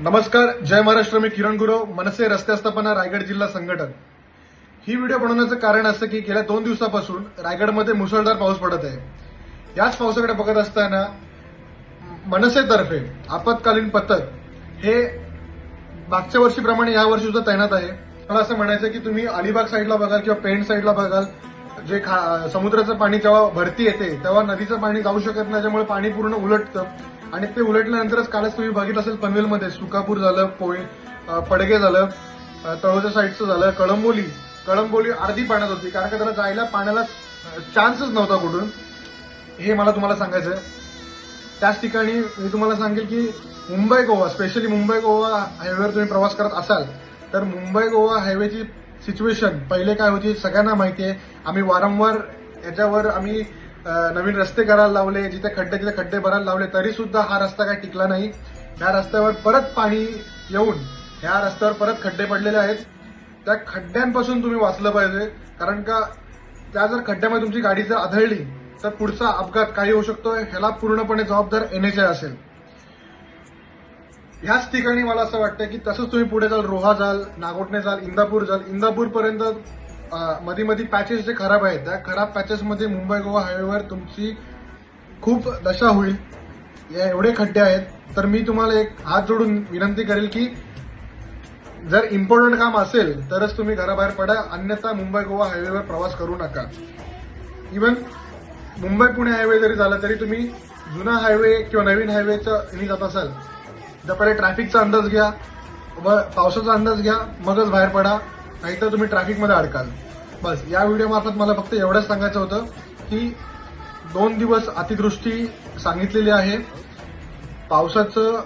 नमस्कार जय महाराष्ट्र मी किरण गुरव मनसे रस्ते आस्थापना रायगड जिल्हा संघटन. ही व्हिडिओ बनवण्याचं कारण असं की गेल्या दोन दिवसापासून रायगडमध्ये मुसळधार पाऊस पडत आहे. याच पावसाकडे बघत असताना मनसेतर्फे आपत्कालीन पथक हे मागच्या वर्षीप्रमाणे या वर्षी सुद्धा तैनात आहे. मला असं म्हणायचं की तुम्ही अलिबाग साईडला बघाल किंवा पेंट साईडला बघाल जे खा- समुद्राचं पाणी जेव्हा भरती येते तेव्हा नदीचं पाणी जाऊ शकत नाही त्यामुळे पाणी पूर्ण उलटतं. आणि ते उलटल्यानंतरच कालच तुम्ही बघितलं असेल पनवेलमध्ये सुकापूर झालं पोळी पडगे झालं तळोजा साईडचं झालं कळंबोली. कळंबोली अर्धी पाण्यात होती कारण का त्याला जायला पाण्याला चान्सच नव्हता कुठून. हे मला तुम्हाला सांगायचं आहे त्याच ठिकाणी मी तुम्हाला सांगेल की मुंबई गोवा स्पेशली मुंबई गोवा हायवेवर तुम्ही प्रवास करत असाल तर मुंबई गोवा हायवेची सिच्युएशन पहिले काय होती सगळ्यांना माहिती आहे आम्ही वारंवार याच्यावर आम्ही नवीन रस्ते करायला लावले जिथे खड्डे तिथे खड्डे भरायला लावले तरी सुद्धा हा रस्ता काही टिकला नाही. ह्या रस्त्यावर परत पाणी येऊन ह्या रस्त्यावर परत खड्डे पडलेले आहेत. त्या खड्ड्यांपासून तुम्ही वाचलं पाहिजे कारण का त्या जर खड्ड्यामध्ये तुमची गाडी जर आढळली तर पुढचा अपघात काही होऊ शकतो. ह्याला पूर्णपणे जबाबदार एनएचआय असेल. ह्याच ठिकाणी मला असं वाटतं की तसंच तुम्ही पुढे जाल रोहा जाल नागोटणे जाल इंदापूर जाल. इंदापूर पर्यंत मध्ये मध्ये पॅचेस जे खराब आहेत त्या खराब पॅचेसमध्ये मुंबई गोवा हायवेवर तुमची खूप दशा होईल. या एवढे खड्डे आहेत. तर मी तुम्हाला एक हात जोडून विनंती करेल की जर इम्पॉर्टंट काम असेल तरच तुम्ही घराबाहेर पडा. अन्यथा मुंबई गोवा हायवेवर प्रवास करू नका. इवन मुंबई पुणे हायवे जरी झाला तरी तुम्ही जुना हायवे किंवा नवीन हायवेचा नि जात असाल तर पहिले ट्रॅफिकचा अंदाज घ्या. व पावसाचा अंदाज घ्या. मगच बाहेर पडा. नाहीतर तुम्ही ट्रॅफिकमध्ये अडकाल. बस या व्हिडिओ मार्फत मला फक्त एवढंच सांगायचं होतं की दोन दिवस अतिदृष्टी सांगितलेली आहे. पावसाचं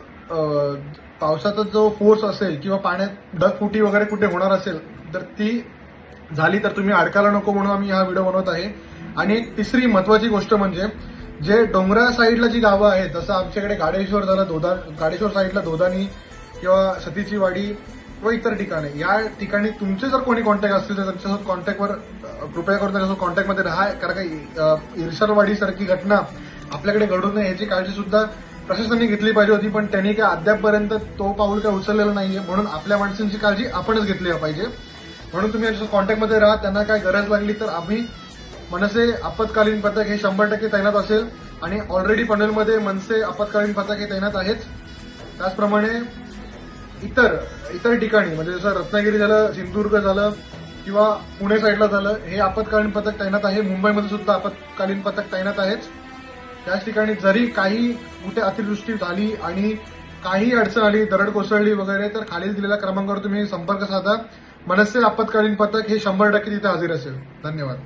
पावसाचा जो फोर्स असेल किंवा पाण्यात ढगफुटी वगैरे कुठे होणार असेल तर ती झाली तर तुम्ही अडकायला नको म्हणून आम्ही हा व्हिडिओ बनवत आहे. आणि तिसरी महत्वाची गोष्ट म्हणजे जे डोंगरा साईडला जी गावं आहेत जसं आमच्याकडे गाडेश्वर झालं दोदा गाडेश्वर साईडला दोदानी किंवा सतीची वाडी व इतर ठिकाणी. या ठिकाणी तुमचे जर कोणी कॉन्टॅक्ट असतील तर त्यांच्यासोबत कॉन्टॅक्टवर कृपया करून त्यांच्यासोबत कॉन्टॅक्टमध्ये राहा. कारण का इर्षालवाडी सारखी घटना आपल्याकडे घडू नये याची काळजी सुद्धा प्रशासनाने घेतली पाहिजे होती. पण त्यांनी काय अद्यापपर्यंत तो पाऊल काय उचललेला नाहीये. म्हणून आपल्या माणसांची काळजी आपणच घेतली पाहिजे. म्हणून तुम्ही यांच्या कॉन्टॅक्टमध्ये राहा. त्यांना काय गरज लागली तर आम्ही मनसे आपत्कालीन पथक हे शंभर टक्के तैनात असेल. आणि ऑलरेडी पनवेलमध्ये मनसे आपत्कालीन पथक हे तैनात आहेच त्याचप्रमाणे इतर इतर ठिकाणी म्हणजे जसं रत्नागिरी झालं सिंधुदुर्ग झालं किंवा पुणे साईडला झालं हे आपत्कालीन पथक तैनात आहे. मुंबईमध्ये सुद्धा आपत्कालीन पथक तैनात आहेच त्याच ठिकाणी जरी काही कुठे अतिवृष्टी झाली आणि काही अडचण आली दरड कोसळली वगैरे तर खालील दिलेल्या क्रमांकावर तुम्ही संपर्क साधा. मनसे आपत्कालीन पथक हे शंभर टक्के तिथे हजर असेल. धन्यवाद.